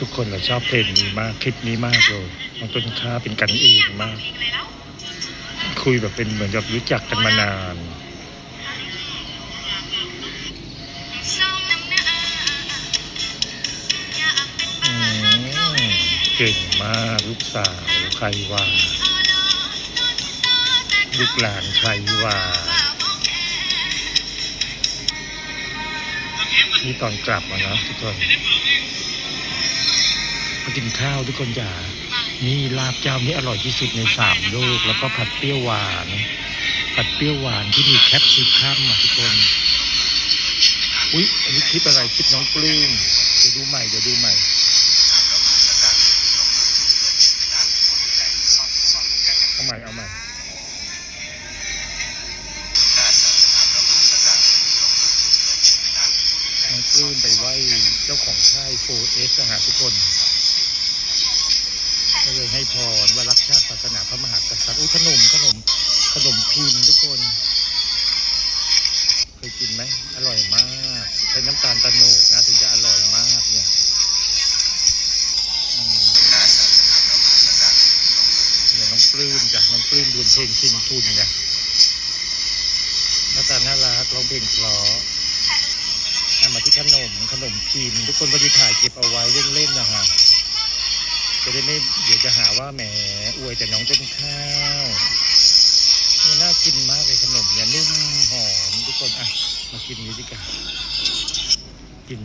ทุกคนเราชอบเพลงนี้มากคลิปนี้มากเลยน้องต้นข้าเป็นกันเองมาก คุยแบบเป็นเหมือนกับรู้จักกันมานานเก่งมากลูกสาวใครว่าลูกหลานใครว่านี่ตอนกลับมาเนาะทุกคน มากินข้าวทุกคนอย่านี่ลาบเจ้านี่อร่อยที่สุดในสามโลก แล้วก็ผัดเปรี้ยวหวาน ผัดเปรี้ยวหวานที่มีแคปซิคัมอะทุกคน อุ๊ย อันนี้คลิปอะไรคลิปน้องปลื้มเดี๋ยวดูใหม่เดี๋ยวดูใหม่เอาใหม่เอาใหม่น้องปลื้มไปไหว้เจ้าของค่ายโฟเอสหาทุกคน ก็เลยให้พรว่ารักชาติศาสนาพระมหากษัตริย์อุ้ยขนมขนมขนมพิมพ์ทุกคน เคยกินไหมอร่อยมาก ใช้น้ำตาลตะโนดนะ ถึงจะอร่อยมากเนี่ยเนี่ยน้องปลื้มจ้ะน้องปลื้มดวลเพลงชิงทุนไงหน้าตาน่ารักร้องเพลงเพราะอะมาที่ขนมขนมพิมพ์ทุกคนพอดีถ่ายเก็บเอาไว้เล่นๆนะฮะ จะได้ไม่เดี๋ยวจะหาว่าแหมอวยแต่น้องต้นข้าวเนี่ยน่ากินมากเลยขนมเนี่ยนุ่มหอมทุกคนอะมากินนี้ดีกว่ากิน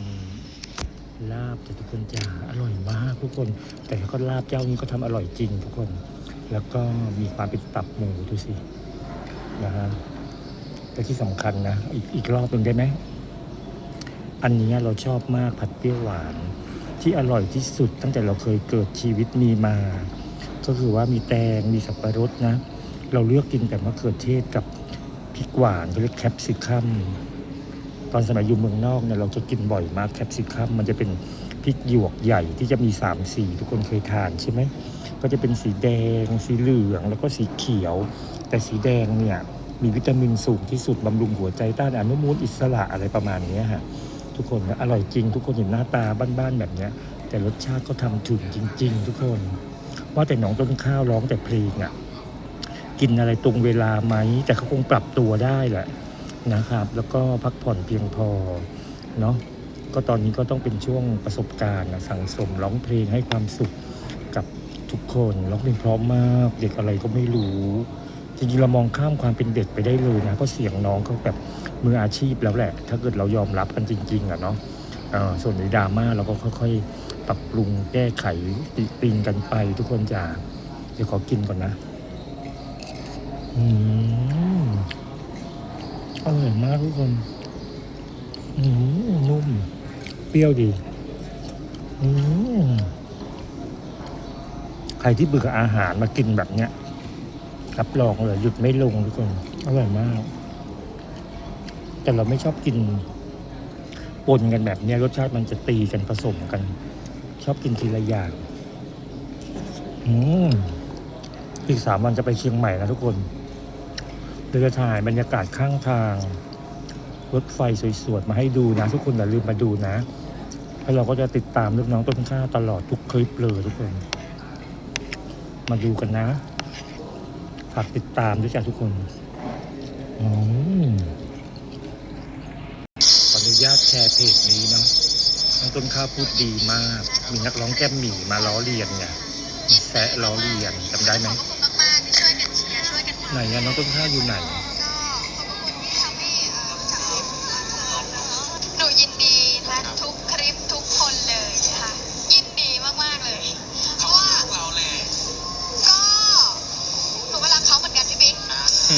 ลาบแต่ทุกคนจ๋าอร่อยมากทุกคน แต่ก็ลาบเจ้านี้ก็ทำอร่อยจริงทุกคน แล้วก็มีความเป็นตับหมูดูสินะฮะแต่ที่สำคัญนะ อีกอีกรอบหนึ่งได้ไหมอันนี้เราชอบมากผัดเปรี้ยวหวาน ที่อร่อยที่สุดตั้งแต่เราเคยเกิดชีวิตมีมา ก็คือว่ามีแตงมีสับปะรดนะ เราเลือกกินแต่มะเขือเทศกับพริกหวานเขาเรียกแคปซิคัมตอนสมัยอยู่เมืองนอกเนี่ยเราจะกินบ่อยมากแคปซิคัมมันจะเป็นพริกหยวกใหญ่ที่จะมีสามสีทุกคนเคยทานใช่ไหมก็จะเป็นสีแดง สีเหลืองแล้วก็สีเขียว แต่สีแดงเนี่ยมีวิตามินสูงที่สุดบำรุงหัวใจต้านอนุมูลอิสระอะไรประมาณนี้ฮะ ทุกคนนะอร่อยจริง ทุกคนเห็นหน้าตาบ้านๆแบบเนี้ย แต่รสชาติก็ทำถึงจริง ๆ ทุกคน ว่าแต่หนองต้นข้าวร้องแต่เพลงอะ่ะกินอะไรตรงเวลาไหม แต่เขาคงปรับตัวได้แหละนะครับ แล้วก็พักผ่อนเพียงพอเนาะก็ตอนนี้ก็ต้องเป็นช่วงประสบการณ์สังสมร้องเพลงให้ความสุขกับทุกคนร้องเพลงเพราะมาก เด็กอะไรก็ไม่รู้ จริงๆเรามองข้ามความเป็นเด็กไปได้เลยนะเพราะเสียงน้องเขาแบบมืออาชีพแล้วแหละ ถ้าเกิดเรายอมรับกันจริงๆอะเนาะส่วนในดราม่าเราก็ค่อยๆ ปรับปรุงแก้ไขติติงกันไปทุกคนจะเดี๋ยวขอกินก่อนนะอืมอร่อยมากทุกคนอืมนุ่ม เปรี้ยวดีอืมใครที่เบื่ออาหารมากินแบบเนี้ย รับรองเลยหยุดไม่ลงทุกคนอร่อยมาก แต่เราไม่ชอบกินปนกันแบบนี้รสชาติมันจะตีกันผสมกัน ชอบกินทีละอย่างอืมอีกสามวันจะไปเชียงใหม่นะทุกคนเดี๋ยวจะถ่ายบรรยากาศข้างทาง รถไฟสวยๆมาให้ดูนะ ทุกคนอย่าลืมมาดูนะแล้วเราก็จะติดตามลูกน้องต้นข้าตลอดทุกคลิปเลยทุกคน มาดูกันนะ ฝากติดตามด้วยจ้ะทุกคนอืมขออนุญาตแชร์เพจนี้เนาะน้องต้นข้าวพูดดีมาก มีนักร้องแก้มหมี่มาล้อเลียนไงมาแซะล้อเลียนจำได้ไหมขอบคุณมากๆที่ช่วยกันเชียร์ช่วยกันทำ ไหนอะน้องต้นข้าวอยู่ไหน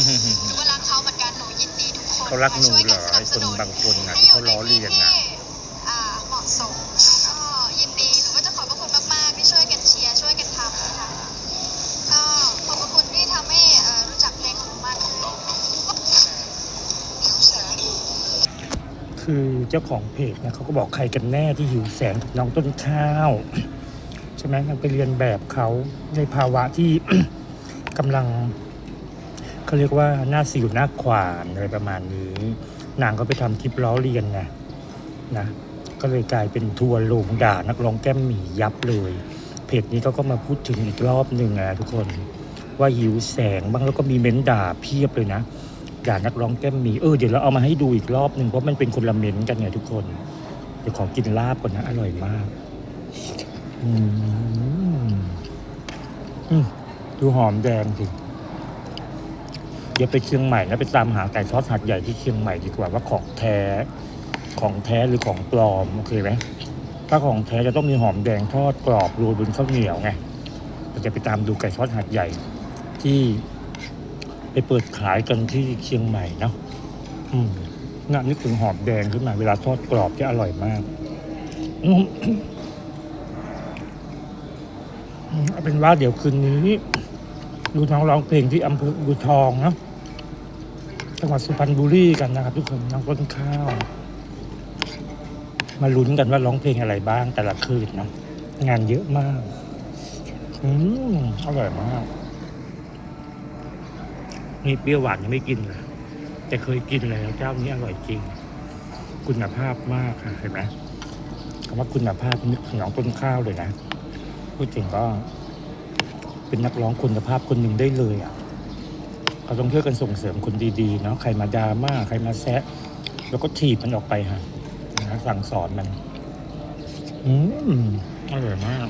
หนูก็รักเขาเหมือนกันหนูยินดีทุกคนเขารักหนูช่วยเหรกัอสไอ้นับคสนนุนบางคนนะที่เขาล้อเลียนนะให้อยู่ในที่ที่อ่าเหมาะสมก็ยินดีหนูก็จะขอบพระคุณมากๆที่ช่วยกันเชียร์ช่วยกันทำนะคะก็ขอบพระคุณที่ทำให้เอ่อรู้จักเพลงของหนูมากขึ้นคือเจ้าของเพจนะเขาก็บอกใครกันแน่ที่หิวแสงกับน้องต้นข้าวใช่ไหมมันไปเรียนแบบเขาในภาวะที่กำลัง เขาเรียกว่าหน้าสิวหน้าขวานอะไรประมาณนี้ นางก็ไปทำคลิปล้อเลียนไงนะ ก็เลยกลายเป็นทัวร์ลงด่านักร้องแก้มหมียับเลย เพจนี้เขาก็มาพูดถึงอีกรอบหนึ่งนะทุกคนว่าหิวแสงบ้างแล้วก็มีเม้นด่าเพียบเลยนะด่านักร้องแก้มหมีเออเดี๋ยวเราเอามาให้ดูอีกรอบหนึ่งเพราะมันเป็นคนละเม้นกันไงทุกคนเดี๋ยวขอกินลาบก่อนนะอร่อยมากอืมอืมดูหอมแดงสิ เดี๋ยวไปเชียงใหม่นะไปตามหาไก่ทอดหัดใหญ่ที่เชียงใหม่ดีกว่าว่าของแท้ของแท้หรือของปลอมโอเคไหมถ้าของแท้จะต้องมีหอมแดงทอดกรอบโรยบนข้าวเหนียวไงเราจะไปตามดูไก่ทอดหัดใหญ่ที่ไปเปิดขายกันที่เชียงใหม่เนาะอืมน่านึกถึงหอมแดงขึ้นมาเวลาทอดกรอบจะอร่อยมากอืมเอาเป็นว่าเดี๋ยวคืนนี้ ดูน้องร้องเพลงที่อำเภอบูทองเนาะ จังหวัดสุพรรณบุรีกันนะครับ ทุกคนน้องต้นข้าว มาลุ้นกันว่าร้องเพลงอะไรบ้างแต่ละคืนนะงานเยอะมากอืมอร่อยมากนี่เปรี้ยวหวานยังไม่กินเลยแต่เคยกินแล้วเจ้านี้อร่อยจริง คุณภาพมากค่ะเห็นไหมคำว่าคุณภาพนึกถึงน้องต้นข้าวเลยนะพูดถึงก็ เป็นนักร้องคุณภาพคนหนึ่งได้เลยอะ เราต้องช่วยกันส่งเสริมคนดีๆเนาะใครมาดราม่าใครมาแซะแล้วก็ถีบมันออกไปฮะนะสั่งสอนมัน อืมอร่อยมาก